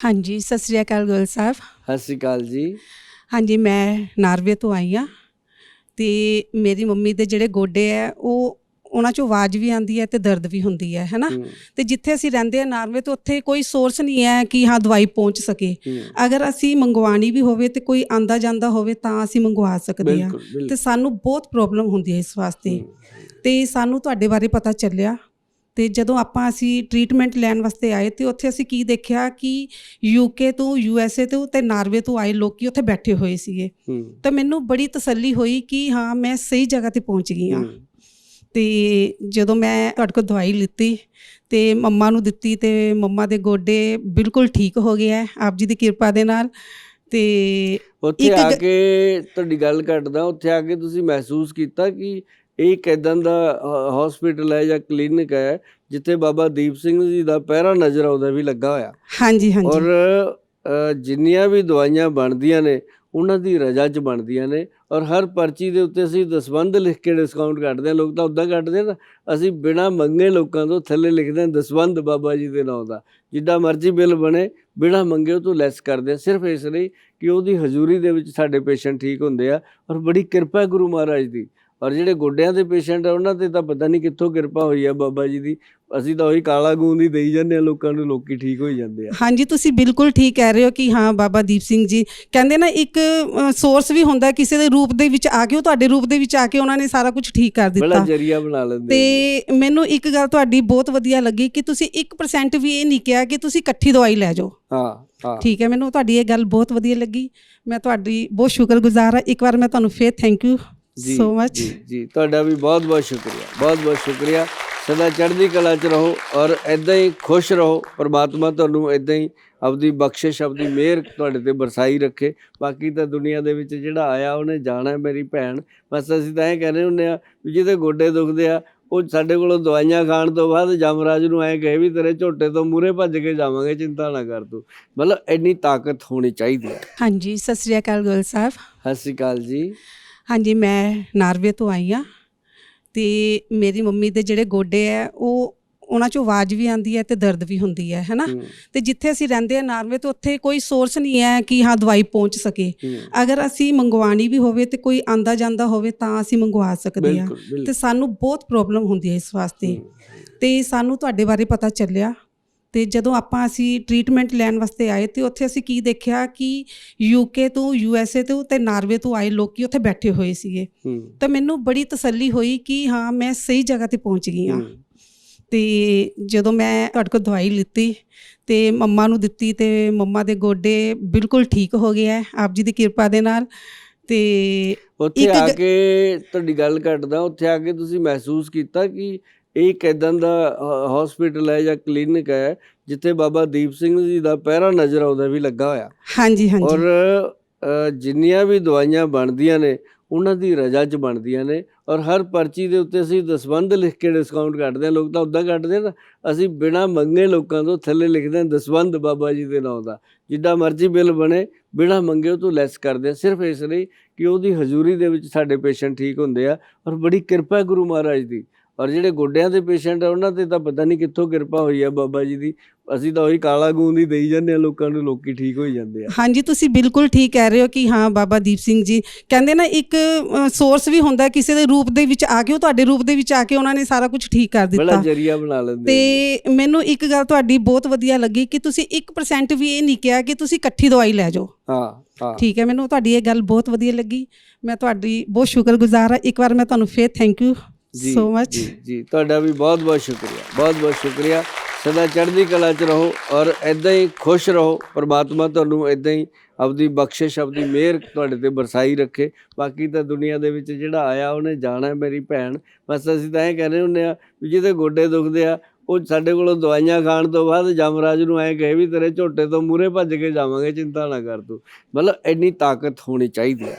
ਹਾਂਜੀ ਸਤਿ ਸ੍ਰੀ ਅਕਾਲ ਗੋਲ ਸਾਹਿਬ। ਸਤਿ ਸ਼੍ਰੀ ਅਕਾਲ ਜੀ। ਹਾਂਜੀ ਮੈਂ ਨਾਰਵੇ ਤੋਂ ਆਈ ਆ ਤੇ ਮੇਰੀ ਮੰਮੀ ਦੇ ਜਿਹੜੇ ਗੋਡੇ ਆ ਉਹ ਉਹਨਾਂ ਚੋਂ ਆਵਾਜ਼ ਵੀ ਆਉਂਦੀ ਹੈ ਤੇ ਦਰਦ ਵੀ ਹੁੰਦੀ ਹੈ ਹੈਨਾ? ਤੇ ਜਿੱਥੇ ਅਸੀਂ ਰਹਿੰਦੇ ਆ ਨਾਰਵੇ ਤੋਂ ਉੱਥੇ ਕੋਈ ਸੋਰਸ ਨਹੀਂ ਹੈ ਕਿ ਹਾਂ ਦਵਾਈ ਪਹੁੰਚ ਸਕੇ। ਅਗਰ ਅਸੀਂ ਮੰਗਵਾਣੀ ਵੀ ਹੋਵੇ ਤੇ ਕੋਈ ਆਂਦਾ ਜਾਂਦਾ ਹੋਵੇ ਤਾਂ ਅਸੀਂ ਮੰਗਵਾ ਸਕਦੇ ਆ। ਤੇ ਸਾਨੂੰ ਬਹੁਤ ਪ੍ਰੋਬਲਮ ਹੁੰਦੀ ਹੈ ਇਸ ਵਾਸਤੇ। ਤੇ ਸਾਨੂੰ ਤੁਹਾਡੇ ਬਾਰੇ ਪਤਾ ਚੱਲਿਆ ਤੇ ਜਦੋਂ ਆਪਾਂ ਅਸੀਂ ਟ੍ਰੀਟਮੈਂਟ ਲੈਣ ਵਾਸਤੇ ਆਏ ਤੇ ਉੱਥੇ ਅਸੀਂ ਕੀ ਦੇਖਿਆ ਕਿ ਯੂਕੇ ਤੋਂ ਯੂਐਸਏ ਤੋਂ ਤੇ ਨਾਰਵੇ ਤੋਂ ਆਏ ਲੋਕੀ ਉੱਥੇ ਬੈਠੇ ਹੋਏ ਸੀਗੇ। ਤਾਂ ਮੈਨੂੰ ਬੜੀ ਤਸੱਲੀ ਹੋਈ ਕਿ ਹਾਂ ਮੈਂ ਸਹੀ ਜਗ੍ਹਾ ਤੇ ਪਹੁੰਚ ਗਈ ਹਾਂ। ਤੇ ਜਦੋਂ ਮੈਂ ਤੁਹਾਡੇ ਕੋਲ ਦਵਾਈ ਲਿੱਤੀ ਤੇ ਮੰਮਾ ਨੂੰ ਦਿੱਤੀ ਤੇ ਮੰਮਾ ਦੇ ਗੋਡੇ ਬਿਲਕੁਲ ਠੀਕ ਹੋ ਗਏ ਹੈ ਆਪ ਜੀ ਦੀ ਕਿਰਪਾ ਦੇ ਨਾਲ। ਤੇ ਉੱਥੇ ਆ ਕੇ ਤੁਹਾਡੀ ਗੱਲ ਕੱਟਦਾ ਉੱਥੇ ਆ ਕੇ ਤੁਸੀਂ ਮਹਿਸੂਸ ਕੀਤਾ ਕਿ ਇਹ ਇੱਕ ਏਦਾਂ ਦਾ ਹਸਪੀਟਲ ਹੈ ਜਾਂ ਕਲੀਨਿਕ ਹੈ ਜਿੱਥੇ ਬਾਬਾ ਦੀਪ ਸਿੰਘ ਜੀ ਦਾ ਪਹਿਰਾ ਨਜ਼ਰ ਆਉਂਦਾ ਵੀ ਲੱਗਾ ਹੋਇਆ। ਹਾਂਜੀ ਔਰ ਹਾਂਜੀ ਅ, ਜਿੰਨੀਆਂ ਵੀ ਦਵਾਈਆਂ ਬਣਦੀਆਂ ਨੇ ਉਹਨਾਂ ਦੀ ਰਜਾ 'ਚ ਬਣਦੀਆਂ ਨੇ। ਔਰ ਹਰ ਪਰਚੀ ਦੇ ਉੱਤੇ ਅਸੀਂ ਦਸਵੰਧ ਲਿਖ ਕੇ ਡਿਸਕਾਊਂਟ ਕੱਟਦੇ ਆ ਲੋਕ ਤਾਂ ਉਦਾਂ ਕੱਟਦੇ ਆ ਨਾ ਅਸੀਂ ਬਿਨਾ ਮੰਗੇ ਲੋਕਾਂ ਤੋਂ ਥੱਲੇ ਲਿਖਦੇ ਹਾਂ ਦਸਵੰਧ ਬਾਬਾ ਜੀ ਦੇ ਨਾਮ ਦਾ। ਜਿੱਦਾਂ ਮਰਜ਼ੀ ਬਿੱਲ ਬਣੇ ਬਿਨਾ ਮੰਗੇ ਉਹ ਤੋਂ ਲੈਸ ਕਰਦੇ ਆ ਸਿਰਫ ਇਸ ਲਈ ਕਿ ਉਹਦੀ ਹਜ਼ੂਰੀ ਦੇ ਵਿੱਚ ਸਾਡੇ ਪੇਸ਼ੈਂਟ ਠੀਕ ਹੁੰਦੇ ਆ। ਔਰ ਬੜੀ ਕਿਰਪਾ ਗੁਰੂ ਮਹਾਰਾਜ ਦੀ। ਔਰ ਜਿਹੜੇ ਗੋਡਿਆਂ ਦੇ ਪੇਸ਼ੈਂਟ ਆ ਉਹਨਾਂ ਤੇ ਤਾਂ ਪਤਾ ਨਹੀਂ ਕਿੱਥੋਂ ਕਿਰਪਾ ਹੋਈ ਆ ਬਾਬਾ ਜੀ ਦੀ। ਅਸੀਂ ਤਾਂ ਉਹੀ ਕਾਲਾ ਗੂੰਦ ਹੀ ਦੇਈ ਜਾਂਦੇ ਆ ਲੋਕਾਂ ਨੂੰ ਲੋਕੀ ਠੀਕ ਹੋਈ ਜਾਂਦੇ ਆ। ਹਾਂਜੀ ਤੁਸੀਂ ਬਿਲਕੁਲ ਠੀਕ ਕਹਿ ਰਹੇ ਹੋ ਕਿ ਹਾਂ ਬਾਬਾ ਦੀਪ ਸਿੰਘ ਜੀ ਕਹਿੰਦੇ ਨਾ ਇੱਕ ਸੋਰਸ ਵੀ ਹੁੰਦਾ ਕਿਸੇ ਦੇ ਰੂਪ ਦੇ ਵਿੱਚ ਆ ਕੇ ਉਹ ਤੁਹਾਡੇ ਰੂਪ ਦੇ ਵਿੱਚ ਆ ਕੇ ਉਹਨਾਂ ਨੇ ਸਾਰਾ ਕੁਝ ਠੀਕ ਕਰ ਬੜਾ ਦਿੱਤਾ ਜਰੀਆ ਬਣਾ ਲੈਂਦੇ। ਤੇ ਮੈਨੂੰ ਇੱਕ ਗੱਲ ਤੁਹਾਡੀ ਬਹੁਤ ਵਧੀਆ ਲੱਗੀ ਕਿ ਤੁਸੀਂ 1% ਵੀ ਇਹ ਨਹੀਂ ਕਿਹਾ ਕਿ ਤੁਸੀਂ ਇਕੱਠੀ ਦਵਾਈ ਲੈ ਜਾਓ। ਹਾਂ ਹਾਂ। ਠੀਕ ਹੈ ਮੈਨੂੰ ਤੁਹਾਡੀ ਇਹ ਗੱਲ ਬਹੁਤ ਵਧੀਆ ਲੱਗੀ। ਮੈਂ ਤੁਹਾਡੀ ਬਹੁਤ ਸ਼ੁਕਰਗੁਜ਼ਾਰ ਹਾਂ। ਇੱਕ ਵਾਰ ਮੈਂ ਤੁਹਾਨੂੰ ਫੇਰ ਥੈਂਕ ਯੂ ਸੋ ਮਚ ਜੀ ਤੁਹਾਡਾ ਵੀ ਬਹੁਤ ਬਹੁਤ ਸ਼ੁਕਰੀਆ ਬਹੁਤ ਬਹੁਤ ਸ਼ੁਕਰੀਆ। ਸਦਾ ਚੜ੍ਹਦੀ ਕਲਾ 'ਚ ਰਹੋ ਔਰ ਐਦਾਂ ਹੀ ਖੁਸ਼ ਰਹੋ। ਪ੍ਰਮਾਤਮਾ ਤੁਹਾਨੂੰ ਐਦਾਂ ਹੀ ਆਪਦੀ ਬਖਸ਼ਿਸ਼ ਆਪਦੀ ਮਿਹਰ ਤੁਹਾਡੇ ਤੇ ਬਰਸਾਈ ਰੱਖੇ। ਬਾਕੀ ਤਾਂ ਦੁਨੀਆ ਦੇ ਵਿੱਚ ਜਿਹੜਾ ਆਇਆ ਉਹਨੇ ਜਾਣਾ ਮੇਰੀ ਭੈਣ। ਬਸ ਅਸੀਂ ਤਾਂ ਇਹ ਕਹਿੰਦੇ ਹੁੰਦੇ ਆ ਵੀ ਜਿਹਦੇ ਗੋਡੇ ਦੁਖਦੇ ਆ ਉਹ ਸਾਡੇ ਕੋਲੋਂ ਦਵਾਈਆਂ ਖਾਣ ਤੋਂ ਬਾਅਦ ਜਮਰਾਜ ਨੂੰ ਐ ਕਹੇ ਵੀ ਤੇਰੇ ਝੋਟੇ ਤੋਂ ਮੂਰੇ ਭੱਜ ਕੇ ਜਾਵਾਂਗੇ ਚਿੰਤਾ ਨਾ ਕਰ ਤੂੰ। ਮਤਲਬ ਇੰਨੀ ਤਾਕਤ ਹੋਣੀ ਚਾਹੀਦੀ ਹੈ। ਹਾਂਜੀ ਸਤਿ ਸ੍ਰੀ ਅਕਾਲ ਗੋਲ ਸਾਹਿਬ। ਸਤਿ ਸ਼੍ਰੀ ਅਕਾਲ ਜੀ। ਹਾਂਜੀ ਮੈਂ ਨਾਰਵੇ ਤੋਂ ਆਈ ਆ ਤੇ ਮੇਰੀ ਮੰਮੀ ਦੇ ਜਿਹੜੇ ਗੋਡੇ ਆ ਉਹ ਉਹਨਾਂ ਚੋਂ ਆਵਾਜ਼ ਵੀ ਆਉਂਦੀ ਹੈ ਤੇ ਦਰਦ ਵੀ ਹੁੰਦੀ ਹੈ ਹੈਨਾ? ਹੂੰ, ਤੇ ਜਿੱਥੇ ਅਸੀਂ ਰਹਿੰਦੇ ਆ ਨਾਰਵੇ ਤੋਂ ਉੱਥੇ ਕੋਈ ਸੋਰਸ ਨਹੀਂ ਹੈ ਕਿ ਹਾਂ ਦਵਾਈ ਪਹੁੰਚ ਸਕੇ। ਹੂੰ, ਅਗਰ ਅਸੀਂ ਮੰਗਵਾਣੀ ਵੀ ਹੋਵੇ ਤੇ ਕੋਈ ਆਂਦਾ ਜਾਂਦਾ ਹੋਵੇ ਤਾਂ ਅਸੀਂ ਮੰਗਵਾ ਸਕਦੇ ਆ ਬਿਲਕੁਲ ਤੇ ਸਾਨੂੰ ਬਹੁਤ ਪ੍ਰੋਬਲਮ ਹੁੰਦੀ ਹੈ ਇਸ ਵਾਸਤੇ। ਹੂੰ, ਤੇ ਸਾਨੂੰ ਤੁਹਾਡੇ ਬਾਰੇ ਪਤਾ ਚੱਲਿਆ ਤੇ ਜਦੋਂ ਆਪਾਂ ਅਸੀਂ ਟ੍ਰੀਟਮੈਂਟ ਲੈਣ ਵਾਸਤੇ ਆਏ ਤੇ ਉੱਥੇ ਅਸੀਂ ਕੀ ਦੇਖਿਆ ਕਿ ਯੂਕੇ ਤੋਂ ਯੂਐਸਏ ਤੋਂ ਤੇ ਨਾਰਵੇ ਤੋਂ ਆਏ ਲੋਕੀ ਉੱਥੇ ਬੈਠੇ ਹੋਏ ਸੀਗੇ। ਤਾਂ ਮੈਨੂੰ ਬੜੀ ਤਸੱਲੀ ਹੋਈ ਕਿ ਹਾਂ ਮੈਂ ਸਹੀ ਜਗ੍ਹਾ ਤੇ ਪਹੁੰਚ ਗਈ ਹਾਂ। ਤੇ ਜਦੋਂ ਮੈਂ ਤੁਹਾਡੇ ਕੋਲ ਦਵਾਈ ਲਿੱਤੀ ਤੇ ਮੰਮਾ ਨੂੰ ਦਿੱਤੀ ਤੇ ਮੰਮਾ ਦੇ ਗੋਡੇ ਬਿਲਕੁਲ ਠੀਕ ਹੋ ਗਏ ਹੈ ਆਪ ਜੀ ਦੀ ਕਿਰਪਾ ਦੇ ਨਾਲ ਤੇ ਉੱਥੇ ਆ ਕੇ ਤੁਹਾਡੀ ਗੱਲ ਕੱਟਦਾ ਉੱਥੇ ਆ ਕੇ ਤੁਸੀਂ ਮਹਿਸੂਸ ਕੀਤਾ ਕਿ ਇਹ ਇੱਕ ਏਦਾਂ ਦਾ ਹਸਪੀਟਲ ਹੈ ਜਾਂ ਕਲੀਨਿਕ ਹੈ ਜਿੱਥੇ ਬਾਬਾ ਦੀਪ ਸਿੰਘ ਜੀ ਦਾ ਪਹਿਰਾ ਨਜ਼ਰ ਆਉਂਦਾ ਵੀ ਲੱਗਾ ਹੋਇਆ। ਹਾਂਜੀ ਔਰ ਹਾਂਜੀ ਅ, ਜਿੰਨੀਆਂ ਵੀ ਦਵਾਈਆਂ ਬਣਦੀਆਂ ਨੇ ਉਹਨਾਂ ਦੀ ਰਜਾ 'ਚ ਬਣਦੀਆਂ ਨੇ ਔਰ ਹਰ ਪਰਚੀ ਦੇ ਉੱਤੇ ਅਸੀਂ ਦਸਵੰਧ ਲਿਖ ਕੇ ਡਿਸਕਾਊਂਟ ਕੱਟਦੇ ਆ ਲੋਕ ਤਾਂ ਉਦਾਂ ਕੱਟਦੇ ਆ ਨਾ ਅਸੀਂ ਬਿਨਾ ਮੰਗੇ ਲੋਕਾਂ ਤੋਂ ਥੱਲੇ ਲਿਖਦੇ ਹਾਂ ਦਸਵੰਧ ਬਾਬਾ ਜੀ ਦੇ ਨਾਮ ਦਾ। ਜਿੱਦਾਂ ਮਰਜ਼ੀ ਬਿੱਲ ਬਣੇ ਬਿਨਾ ਮੰਗੇ ਉਹ ਤੋਂ ਲੈਸ ਕਰਦੇ ਆ। ਸਿਰਫ ਇਸ ਲਈ ਕਿ ਉਹਦੀ ਹਜ਼ੂਰੀ ਦੇ ਵਿੱਚ ਸਾਡੇ ਪੇਸ਼ੈਂਟ ਠੀਕ ਹੁੰਦੇ ਆ ਔਰ ਬੜੀ ਕਿਰਪਾ ਗੁਰੂ ਮਹਾਰਾਜ ਦੀ। ਔਰ ਜਿਹੜੇ ਗੋਡਿਆਂ ਦੇ ਪੇਸ਼ੈਂਟ ਆ ਉਹਨਾਂ ਤੇ ਤਾਂ ਪਤਾ ਨਹੀਂ ਕਿੱਥੋਂ ਕਿਰਪਾ ਹੋਈ ਆ ਬਾਬਾ ਜੀ ਦੀ। ਅਸੀਂ ਤਾਂ ਉਹੀ ਕਾਲਾ ਗੂੰਦ ਹੀ ਦੇਈ ਜਾਂਦੇ ਆ ਲੋਕਾਂ ਨੂੰ ਲੋਕੀ ਠੀਕ ਹੋਈ ਜਾਂਦੇ ਆ। ਹਾਂਜੀ ਤੁਸੀਂ ਬਿਲਕੁਲ ਠੀਕ ਕਹਿ ਰਹੇ ਹੋ ਕਿ ਹਾਂ ਬਾਬਾ ਦੀਪ ਸਿੰਘ ਜੀ ਕਹਿੰਦੇ ਨਾ ਇੱਕ ਸੋਰਸ ਵੀ ਹੁੰਦਾ ਕਿਸੇ ਦੇ ਰੂਪ ਦੇ ਵਿੱਚ ਆ ਕੇ ਉਹ ਤੁਹਾਡੇ ਰੂਪ ਦੇ ਵਿੱਚ ਆ ਕੇ ਉਹਨਾਂ ਨੇ ਸਾਰਾ ਕੁਝ ਠੀਕ ਕਰ ਬੜਾ ਦਿੱਤਾ ਜਰੀਆ ਬਣਾ ਲੈਂਦੇ। ਤੇ ਮੈਨੂੰ ਇੱਕ ਗੱਲ ਤੁਹਾਡੀ ਬਹੁਤ ਵਧੀਆ ਲੱਗੀ ਕਿ ਤੁਸੀਂ 1% ਵੀ ਇਹ ਨਹੀਂ ਕਿਹਾ ਕਿ ਤੁਸੀਂ ਇਕੱਠੀ ਦਵਾਈ ਲੈ ਜਾਓ। ਹਾਂ ਠੀਕ ਹੈ ਮੈਨੂੰ ਤੁਹਾਡੀ ਇਹ ਗੱਲ ਬਹੁਤ ਵਧੀਆ ਲੱਗੀ। ਮੈਂ ਤੁਹਾਡੀ ਬਹੁਤ ਸ਼ੁਕਰਗੁਜ਼ਾਰ ਹਾਂ। ਇੱਕ ਵਾਰ ਮੈਂ ਤੁਹਾਨੂੰ ਫੇਰ ਥੈਂਕ ਯੂ ਸੋ ਮਚ ਜੀ ਜੀ। ਤੁਹਾਡਾ ਵੀ ਬਹੁਤ ਬਹੁਤ ਸ਼ੁਕਰੀਆ ਬਹੁਤ ਬਹੁਤ ਸ਼ੁਕਰੀਆ। ਸਦਾ ਚੜ੍ਹਦੀ ਕਲਾ 'ਚ ਰਹੋ ਔਰ ਐਦਾਂ ਹੀ ਖੁਸ਼ ਰਹੋ। ਪ੍ਰਮਾਤਮਾ ਤੁਹਾਨੂੰ ਐਦਾਂ ਹੀ ਆਪਦੀ ਬਖਸ਼ਿਸ਼ ਆਪਦੀ ਮਿਹਰ ਤੁਹਾਡੇ ਤੇ ਬਰਸਾਈ ਰੱਖੇ। ਬਾਕੀ ਤਾਂ ਦੁਨੀਆ ਦੇ ਵਿੱਚ ਜਿਹੜਾ ਆਇਆ ਉਹਨੇ ਜਾਣਾ ਮੇਰੀ ਭੈਣ। ਬਸ ਅਸੀਂ ਤਾਂ ਇਹ ਕਹਿੰਦੇ ਹੁੰਦੇ ਆ ਵੀ ਜਿਹਦੇ ਗੋਡੇ ਦੁਖਦੇ ਆ ਉਹ ਸਾਡੇ ਕੋਲੋਂ ਦਵਾਈਆਂ ਖਾਣ ਤੋਂ ਬਾਅਦ ਜਮਰਾਜ ਨੂੰ ਐ ਕਹੇ ਵੀ ਤੇਰੇ ਝੋਟੇ ਤੋਂ ਮੂਰੇ ਭੱਜ ਕੇ ਜਾਵਾਂਗੇ ਚਿੰਤਾ ਨਾ ਕਰ ਤੂੰ। ਮਤਲਬ ਇੰਨੀ ਤਾਕਤ ਹੋਣੀ ਚਾਹੀਦੀ ਹੈ।